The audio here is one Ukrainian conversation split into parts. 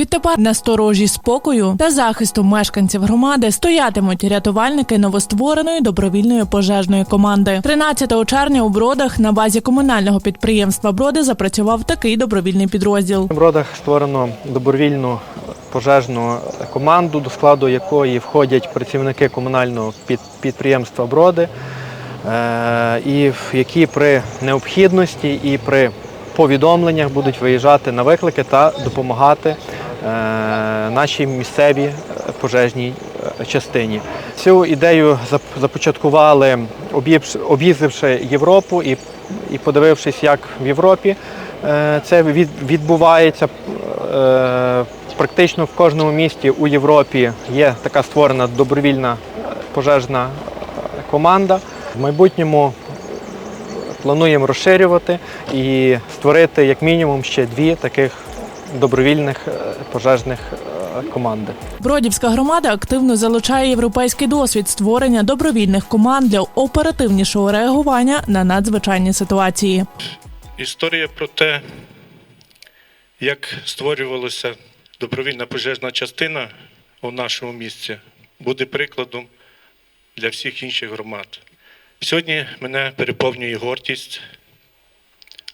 Відтепер на сторожі спокою та захисту мешканців громади стоятимуть рятувальники новоствореної добровільної пожежної команди. 13 червня у бродах на базі комунального підприємства Броди запрацював такий добровільний підрозділ. В Бродах створено добровільну пожежну команду, до складу якої входять працівники комунального під- підприємства Броди, е, і які при необхідності і при повідомленнях будуть виїжджати на виклики та допомагати нашій місцевій е, пожежній е, частині. Цю ідею зап- започаткували, об'їздивши Європу і, і подивившись, як в Європі е, це від- відбувається. Е, Практично в кожному місті у Європі є така створена добровільна е, пожежна е, команда. В майбутньому плануємо розширювати і створити як мінімум ще дві таких добровільних е, пожежних е, команди. Бродівська громада активно залучає європейський досвід створення добровільних команд для оперативнішого реагування на надзвичайні ситуації. Історія про те, як створювалася добровільна пожежна частина у нашому місті, буде прикладом для всіх інших громад. Сьогодні мене переповнює гордість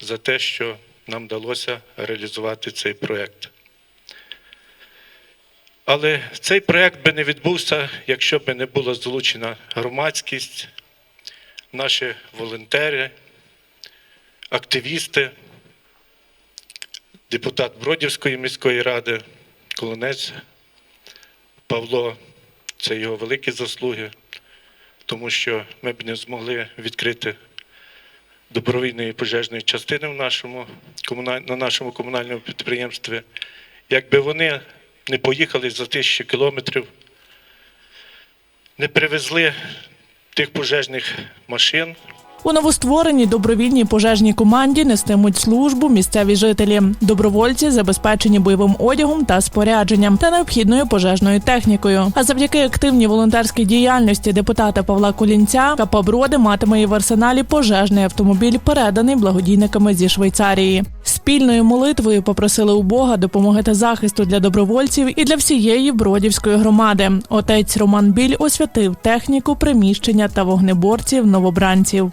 за те, що нам вдалося реалізувати цей проєкт. Але цей проєкт би не відбувся, якщо б не була залучена громадськість, наші волонтери, активісти, депутат Бродівської міської ради, Колонець Павло. Це його великі заслуги, тому що ми б не змогли відкрити добровільної пожежної частини в нашому, на нашому комунальному підприємстві, якби вони не поїхали за тисячі кілометрів, не привезли тих пожежних машин. У новоствореній добровільній пожежній команді нестимуть службу місцеві жителі. Добровольці забезпечені бойовим одягом та спорядженням та необхідною пожежною технікою. А завдяки активній волонтерській діяльності депутата Павла Колінця КП Броди матиме і в арсеналі пожежний автомобіль, переданий благодійниками зі Швейцарії. Спільною молитвою попросили у Бога допомоги та захисту для добровольців і для всієї бродівської громади. Отець Роман Біль освятив техніку, приміщення та вогнеборців новобранців.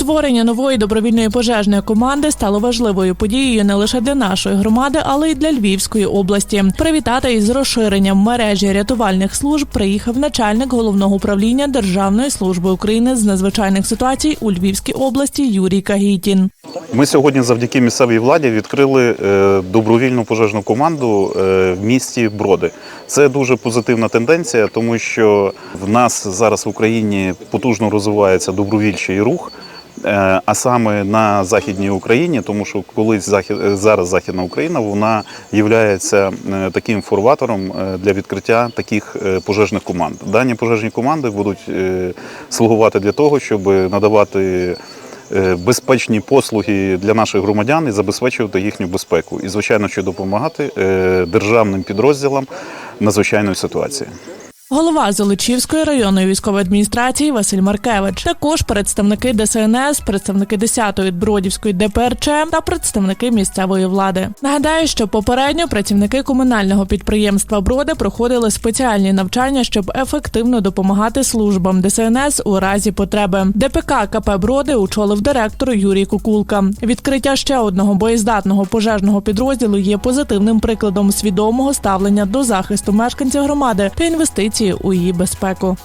Створення нової добровільної пожежної команди стало важливою подією не лише для нашої громади, але й для Львівської області. Привітати із розширенням мережі рятувальних служб приїхав начальник головного управління Державної служби України з надзвичайних ситуацій у Львівській області Юрій Кагітін. Ми сьогодні завдяки місцевій владі відкрили е, добровільну пожежну команду е, в місті Броди. Це дуже позитивна тенденція, тому що в нас зараз в Україні потужно розвивається добровільчий рух. Е, А саме на західній Україні, тому що колись захід е, зараз Західна Україна вона є таким форватором е, для відкриття таких е, пожежних команд. Дані пожежні команди будуть е, слугувати для того, щоб надавати е, безпечні послуги для наших громадян і забезпечувати їхню безпеку. І, звичайно, що допомагати е, державним підрозділам надзвичайної ситуації. Голова Золочівської районної військової адміністрації Василь Маркевич, також представники ДСНС, представники 10-ї Бродівської ДПРЧ та представники місцевої влади. Нагадаю, що попередньо працівники комунального підприємства Броди проходили спеціальні навчання, щоб ефективно допомагати службам ДСНС у разі потреби. ДПК КП Броди очолив директор Юрій Кукулка. Відкриття ще одного боєздатного пожежного підрозділу є позитивним прикладом свідомого ставлення до захисту мешканців громади та інвестиції у її безпеку.